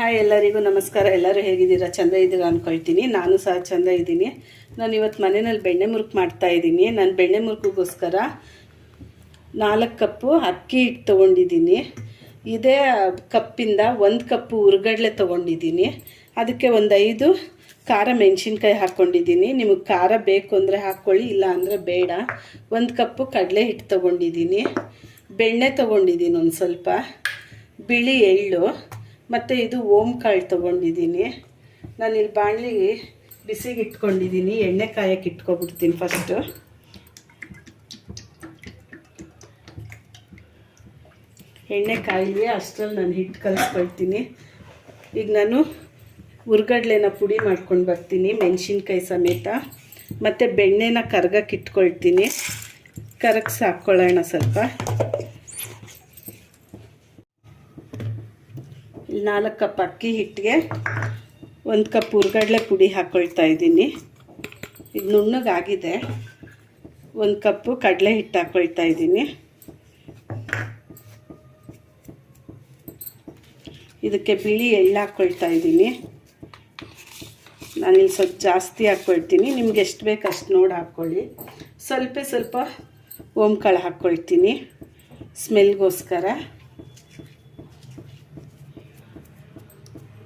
Hi ಎಲ್ಲರಿಗೂ ನಮಸ್ಕಾರ. ಎಲ್ಲರೂ ಹೇಗಿದ್ದೀರಾ? ಚಂದ ಇದ್ದೀರಾ ಅಂದ್ಕೊಳ್ತೀನಿ ನಾನು ಸಹ ಚಂದ ಇದ್ದೀನಿ. ನಾನು ಇವತ್ತು ಮನೆಯಲ್ಲಿ ಬೆಣ್ಣೆ ಮುರುಕು ಮಾಡ್ತಾ ಇದ್ದೀನಿ. ನಾನು ಬೆಣ್ಣೆ ಮುರುಕಿಗೋಸ್ಕರ ನಾಲ್ಕು ಕಪ್ಪು ಅಕ್ಕಿ ಹಿಟ್ಟು ತೊಗೊಂಡಿದ್ದೀನಿ. ಇದೇ ಕಪ್ಪಿಂದ ಒಂದು ಕಪ್ಪು ಹುರ್ಗಡ್ಲೆ ತೊಗೊಂಡಿದ್ದೀನಿ. ಅದಕ್ಕೆ ಒಂದು ಐದು ಖಾರ ಮೆಣಸಿನ್ಕಾಯಿ ಹಾಕ್ಕೊಂಡಿದ್ದೀನಿ ನಿಮಗೆ ಖಾರ ಬೇಕು ಅಂದರೆ ಹಾಕ್ಕೊಳ್ಳಿ ಇಲ್ಲ ಅಂದರೆ ಬೇಡ. ಒಂದು ಕಪ್ಪು ಕಡಲೆ ಹಿಟ್ಟು ತೊಗೊಂಡಿದ್ದೀನಿ. ಬೆಣ್ಣೆ ತೊಗೊಂಡಿದ್ದೀನಿ ಒಂದು ಸ್ವಲ್ಪ. ಬಿಳಿ ಎಳ್ಳು. ಮತ್ತು ಇದು ಓಮ್ ಕಾಳು ತೊಗೊಂಡಿದ್ದೀನಿ. ನಾನು ಇಲ್ಲಿ ಬಾಣಲಿ ಬಿಸಿಗೆ ಇಟ್ಕೊಂಡಿದ್ದೀನಿ, ಎಣ್ಣೆ ಕಾಯಕ್ಕೆ ಇಟ್ಕೊಬಿಡ್ತೀನಿ ಫಸ್ಟು ಎಣ್ಣೆ ಕಾಯಿಲಿ ಅಷ್ಟರಲ್ಲಿ ನಾನು ಹಿಟ್ಟು ಕಲಿಸ್ಕೊಳ್ತೀನಿ. ಈಗ ನಾನು ಹುರ್ಗಡ್ಲೆನ ಪುಡಿ ಮಾಡ್ಕೊಂಡು ಬರ್ತೀನಿ, ಮೆಣಸಿನ್ಕಾಯಿ ಸಮೇತ. ಮತ್ತು ಬೆಣ್ಣೆನ ಕರ್ಗಕ್ಕೆ ಇಟ್ಕೊಳ್ತೀನಿ. ಕರಗಿಸಿ ಹಾಕ್ಕೊಳ್ಳೋಣ ಸ್ವಲ್ಪ. ನಾಲ್ಕು ಕಪ್ ಅಕ್ಕಿ ಹಿಟ್ಟಿಗೆ, ಒಂದು ಕಪ್ ಹುರ್ಗಡ್ಲೆ ಪುಡಿ ಹಾಕ್ಕೊಳ್ತಾ ಇದ್ದೀನಿ. ಇದು ನುಣ್ಣಗಾಗಿದೆ. ಒಂದು ಕಪ್ಪು ಕಡಲೆ ಹಿಟ್ಟು ಹಾಕ್ಕೊಳ್ತಾ ಇದ್ದೀನಿ. ಇದಕ್ಕೆ ಬಿಳಿ ಎಳ್ಳು ಹಾಕ್ಕೊಳ್ತಾ ಇದ್ದೀನಿ. ನಾನಿಲ್ಲಿ ಸ್ವಲ್ಪ ಜಾಸ್ತಿ ಹಾಕ್ಕೊಳ್ತೀನಿ ನಿಮ್ಗೆ ಎಷ್ಟು ಬೇಕು ಅಷ್ಟು ನೋಡಿ ಹಾಕ್ಕೊಳ್ಳಿ ಸ್ವಲ್ಪ ಸ್ವಲ್ಪ ಓಂಕಾಳು ಹಾಕ್ಕೊಳ್ತೀನಿ ಸ್ಮೆಲ್ಗೋಸ್ಕರ.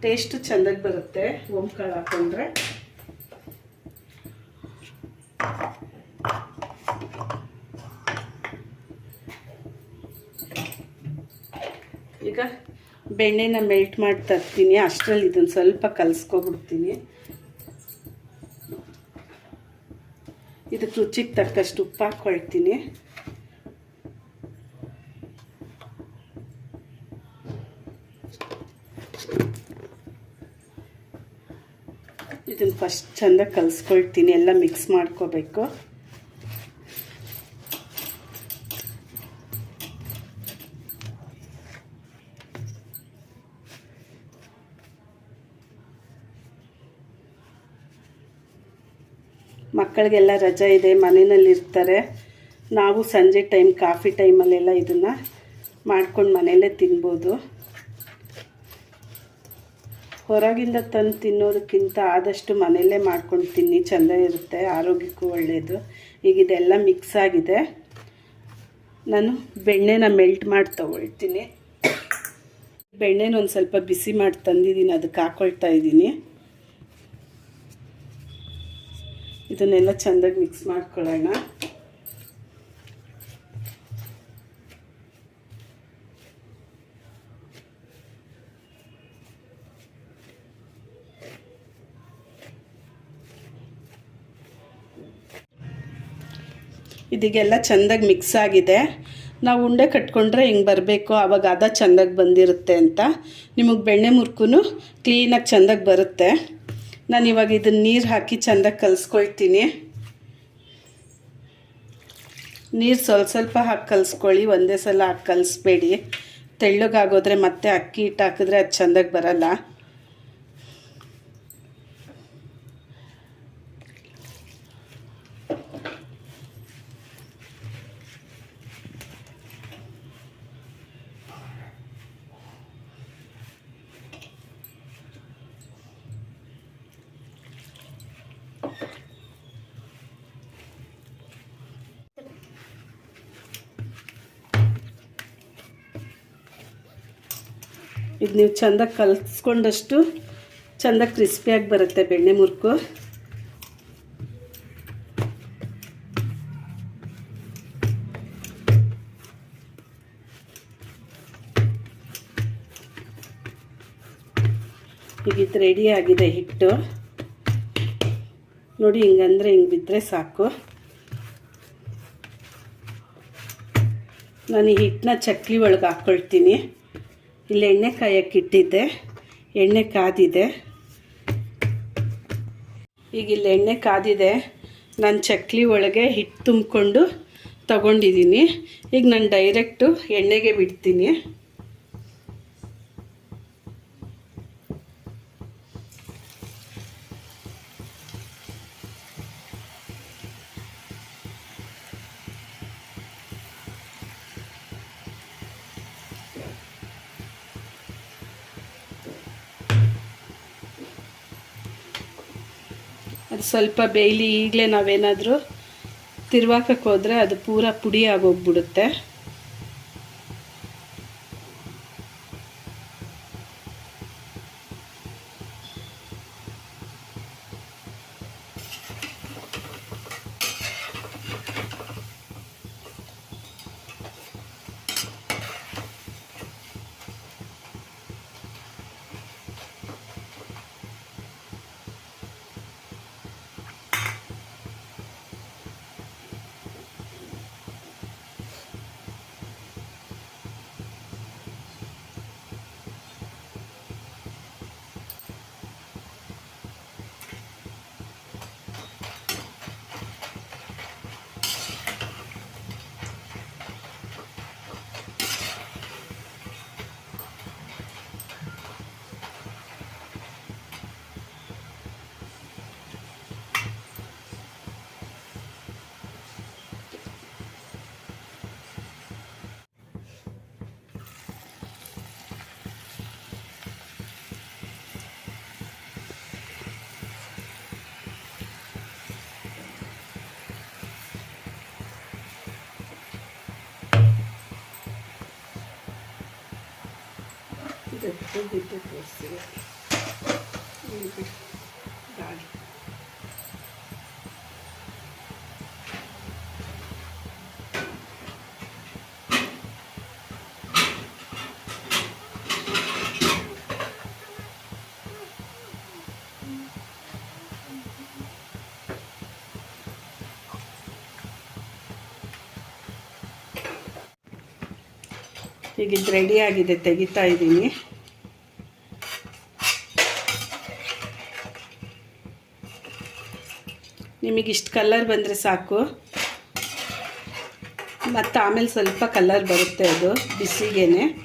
ಟೇಸ್ಟು ಚೆಂದಾಗಿ ಬರುತ್ತೆ. ಕಾಳು ಹಾಕೊಂಡ್ರೆ. ಈಗ ಬೆಣ್ಣೆನ ಮೆಲ್ಟ್ ಮಾಡಿ ತರ್ತೀನಿ ಅಷ್ಟರಲ್ಲಿ ಇದನ್ನು ಸ್ವಲ್ಪ ಕಲಸ್ಕೊಬಿಡ್ತೀನಿ. ಇದಕ್ಕೆ ರುಚಿಗೆ ತಕ್ಕಷ್ಟು ಉಪ್ಪು ಹಾಕ್ಕೊಳ್ತೀನಿ ಇದನ್ನು ಫಸ್ಟ್ ಚೆಂದ ಕಲಿಸ್ಕೊಳ್ತೀನಿ, ಎಲ್ಲ ಮಿಕ್ಸ್ ಮಾಡ್ಕೋಬೇಕು. ಮಕ್ಕಳಿಗೆಲ್ಲ ರಜೆ ಇದೆ ಮನೆಯಲ್ಲಿರ್ತಾರೆ ನಾವು ಸಂಜೆ ಟೈಮ್ ಕಾಫಿ ಟೈಮಲ್ಲೆಲ್ಲ ಇದನ್ನು ಮಾಡ್ಕೊಂಡು ಮನೆಯಲ್ಲೇ ತಿನ್ಬೋದು. ಹೊರಗಿಂದ ತಂದು ತಿನ್ನೋದಕ್ಕಿಂತ ಆದಷ್ಟು ಮನೆಯಲ್ಲೇ ಮಾಡ್ಕೊಂಡು ತಿನ್ನಿ, ಚೆಂದ ಇರುತ್ತೆ, ಆರೋಗ್ಯಕ್ಕೂ ಒಳ್ಳೆಯದು ಈಗ ಇದೆಲ್ಲ ಮಿಕ್ಸ್ ಆಗಿದೆ. ನಾನು ಬೆಣ್ಣೆನ ಮೆಲ್ಟ್ ಮಾಡಿ ತಗೊಳ್ತೀನಿ. ಬೆಣ್ಣೆನ ಒಂದು ಸ್ವಲ್ಪ ಬಿಸಿ ಮಾಡಿ ತಂದಿದ್ದೀನಿ, ಅದಕ್ಕೆ ಹಾಕ್ಕೊಳ್ತಾ ಇದ್ದೀನಿ. ಇದನ್ನೆಲ್ಲ ಚೆಂದಾಗಿ ಮಿಕ್ಸ್ ಮಾಡ್ಕೊಳ್ಳೋಣ. ಇದೀಗೆಲ್ಲ ಚೆಂದಾಗಿ ಮಿಕ್ಸ್ ಆಗಿದೆ. ನಾವು ಉಂಡೆ ಕಟ್ಕೊಂಡ್ರೆ ಹಿಂಗೆ ಬರಬೇಕು, ಆವಾಗ ಅದ ಚೆಂದಾಗಿ ಬಂದಿರುತ್ತೆ ಅಂತ. ನಿಮಗೆ ಬೆಣ್ಣೆ ಮುರ್ಕೂ ಕ್ಲೀನಾಗಿ ಚೆಂದಾಗಿ ಬರುತ್ತೆ. ನಾನು ಇವಾಗ ಇದನ್ನ ನೀರು ಹಾಕಿ ಚೆಂದಾಗಿ ಕಲಿಸ್ಕೊಳ್ತೀನಿ. ನೀರು ಸ್ವಲ್ಪ ಸ್ವಲ್ಪ ಹಾಕಿ ಕಲಿಸ್ಕೊಳ್ಳಿ, ಒಂದೇ ಸಲ ಹಾಕಿ ಕಲಿಸ್ಬೇಡಿ. ತೆಳ್ಳಗಾಗೋದ್ರೆ ಮತ್ತೆ ಅಕ್ಕಿ ಹಿಟ್ಟು ಹಾಕಿದ್ರೆ ಅದು ಚೆಂದಾಗಿ ಬರಲ್ಲ. ಇದು ನೀವು ಚೆಂದ ಕಲಿಸ್ಕೊಂಡಷ್ಟು ಚೆಂದ ಕ್ರಿಸ್ಪಿಯಾಗಿ ಬರುತ್ತೆ ಬೆಣ್ಣೆ ಮುರ್ಕು. ಈಗ ಇದು ರೆಡಿ ಆಗಿದೆ ಹಿಟ್ಟು. ನೋಡಿ ಹಿಂಗಂದರೆ ಹಿಂಗೆ ಬಿದ್ದರೆ ಸಾಕು. ನಾನು ಈ ಹಿಟ್ಟನ್ನ ಚಕ್ಲಿ ಒಳಗೆ ಹಾಕ್ಕೊಳ್ತೀನಿ ಇಲ್ಲಿ ಎಣ್ಣೆ ಕಾಯಕ್ಕೆ ಇಟ್ಟಿದ್ದೆ. ಎಣ್ಣೆ ಕಾದಿದೆ. ಈಗ ಇಲ್ಲಿ ಎಣ್ಣೆ ಕಾದಿದೆ. ನಾನು ಚಕ್ಲಿ ಒಳಗೆ ಹಿಟ್ಟು ತುಂಬಿಕೊಂಡು ತಗೊಂಡಿದ್ದೀನಿ ಈಗ ನಾನು ಡೈರೆಕ್ಟು ಎಣ್ಣೆಗೆ ಬಿಡ್ತೀನಿ. ಸ್ವಲ್ಪ ಬೇಯಲಿ ಈಗಲೇ ನಾವೇನಾದರೂ ತಿರ್ವಾಕಕ್ಕೆ ಹೋದರೆ ಅದು ಪೂರ ಪುಡಿ ಆಗೋಗ್ಬಿಡುತ್ತೆ. ಬಿಟ್ಟು ತೋರಿಸ್ತೀವಿ ಗಾಳಿ ಈಗ ರೆಡಿ ತೆಗಿತಾ ಇದ್ದೀನಿ. ನಿಮಗೆ ಇಷ್ಟು ಕಲರ್ ಬಂದರೆ ಸಾಕು. ಮತ್ತು ಆಮೇಲೆ ಸ್ವಲ್ಪ ಕಲರ್ ಬರುತ್ತೆ ಅದು ಬಿಸಿಗೇನೆ.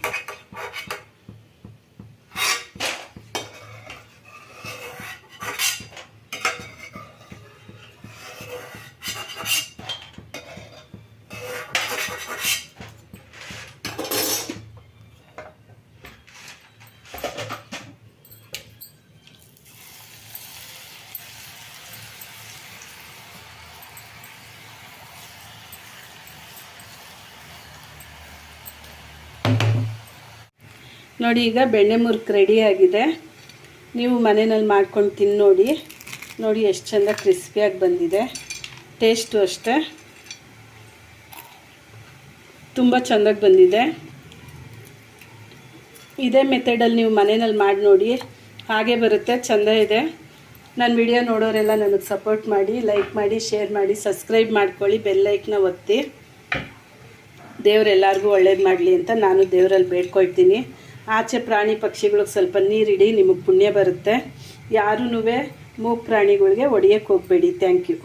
ನೋಡಿ, ಈಗ ಬೆಣ್ಣೆ ಮುರುಕು ರೆಡಿಯಾಗಿದೆ ನೀವು ಮನೆಯಲ್ಲಿ ಮಾಡ್ಕೊಂಡು ತಿನ್ನು ನೋಡಿ. ನೋಡಿ, ಎಷ್ಟು ಚೆಂದ ಕ್ರಿಸ್ಪಿಯಾಗಿ ಬಂದಿದೆ. ಟೇಸ್ಟು ಅಷ್ಟೇ. ತುಂಬ ಚೆಂದಾಗಿ ಬಂದಿದೆ. ಇದೇ ಮೆಥಡಲ್ಲಿ ನೀವು ಮನೆಯಲ್ಲಿ ಮಾಡಿ ನೋಡಿ. ಹಾಗೆ ಬರುತ್ತೆ, ಚೆಂದ ಇದೆ. ನನ್ನ ವಿಡಿಯೋ ನೋಡೋರೆಲ್ಲ ನನಗೆ ಸಪೋರ್ಟ್ ಮಾಡಿ ಲೈಕ್ ಮಾಡಿ ಶೇರ್ ಮಾಡಿ ಸಬ್ಸ್ಕ್ರೈಬ್ ಮಾಡ್ಕೊಳ್ಳಿ ಬೆಲ್ಲೈಕ್ನ ಒತ್ತಿ. ದೇವರೆಲ್ಲರಿಗೂ ಒಳ್ಳೇದು ಮಾಡಲಿ ಅಂತ ನಾನು ದೇವರಲ್ಲಿ ಬೇಡ್ಕೊಳ್ತೀನಿ. ಆಚೆ ಪ್ರಾಣಿ ಪಕ್ಷಿಗಳಿಗೆ ಸ್ವಲ್ಪ ನೀರಿಡಿ ನಿಮಗೆ ಪುಣ್ಯ ಬರುತ್ತೆ. ಯಾರೂ ಮೂಗು ಪ್ರಾಣಿಗಳಿಗೆ ಹೊಡಿಯೋಕ್ಕೆ ಹೋಗಬೇಡಿ. Thank you